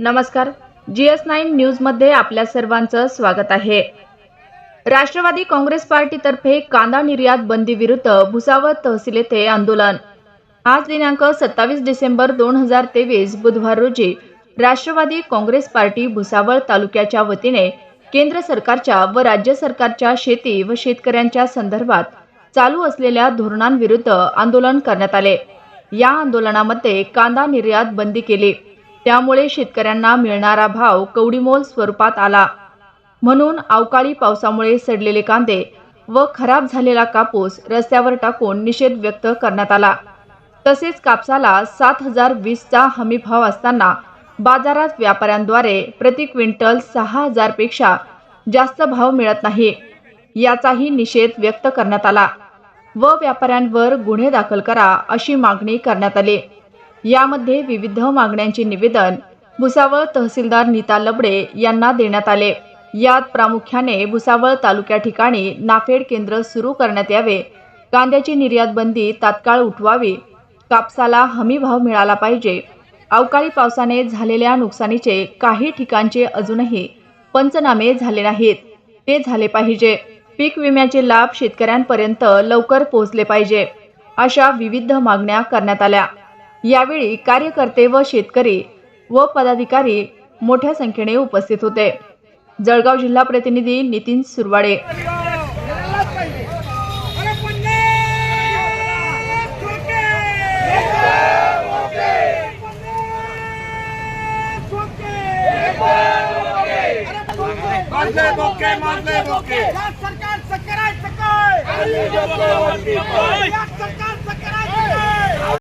नमस्कार. G S nine न्यूजमध्ये आपल्या सर्वांचं स्वागत आहे. राष्ट्रवादी काँग्रेस पार्टीतर्फे कांदा निर्यात बंदी विरुद्ध भुसावळ तहसील येथे आंदोलन. आज दिनांक सत्तावीस डिसेंबर दोन हजार तेवीस बुधवार रोजी राष्ट्रवादी काँग्रेस पार्टी भुसावळ तालुक्याच्या वतीने केंद्र सरकारच्या व राज्य सरकारच्या शेती व शेतकऱ्यांच्या संदर्भात चालू असलेल्या धोरणांविरुद्ध आंदोलन करण्यात आले. या आंदोलनामध्ये कांदा निर्यात बंदी केली. त्यामुळे शेतकऱ्यांना मिळणारा भाव कवडीमोल स्वरूपात आला. म्हणून अवकाळी पावसामुळे सडलेले कांदे व खराब झालेला कापूस रस्त्यावर टाकून निषेध व्यक्त करण्यात आला. तसेच कापसाला सात हजार वीसचा हमी भाव असताना बाजारात व्यापाऱ्यांद्वारे प्रति क्विंटल सहा हजारपेक्षा जास्त भाव मिळत नाही याचाही निषेध व्यक्त करण्यात आला व व्यापाऱ्यांवर गुन्हे दाखल करा अशी मागणी करण्यात आली. यामध्ये विविध मागण्यांचे निवेदन भुसावळ तहसीलदार नीता लबडे यांना देण्यात आले. यात प्रामुख्याने भुसावळ तालुक्या ठिकाणी नाफेड केंद्र सुरू करण्यात यावे. कांद्याची निर्यात बंदी तात्काळ उठवावी. कापसाला हमी भाव मिळाला पाहिजे. अवकाळी पावसाने झालेल्या नुकसानीचे काही ठिकाणचे अजूनही पंचनामे झाले नाहीत. ते झाले पाहिजे. पीक विम्याचे लाभ शेतकऱ्यांपर्यंत लवकर पोहोचले पाहिजे. अशा विविध मागण्या करण्यात आल्या. यावेळी कार्यकर्ते व शेतकरी व पदाधिकारी मोठ्या संख्येने उपस्थित होते. जळगाव जिल्हा प्रतिनिधी नितीन सुरवाडे. सरकार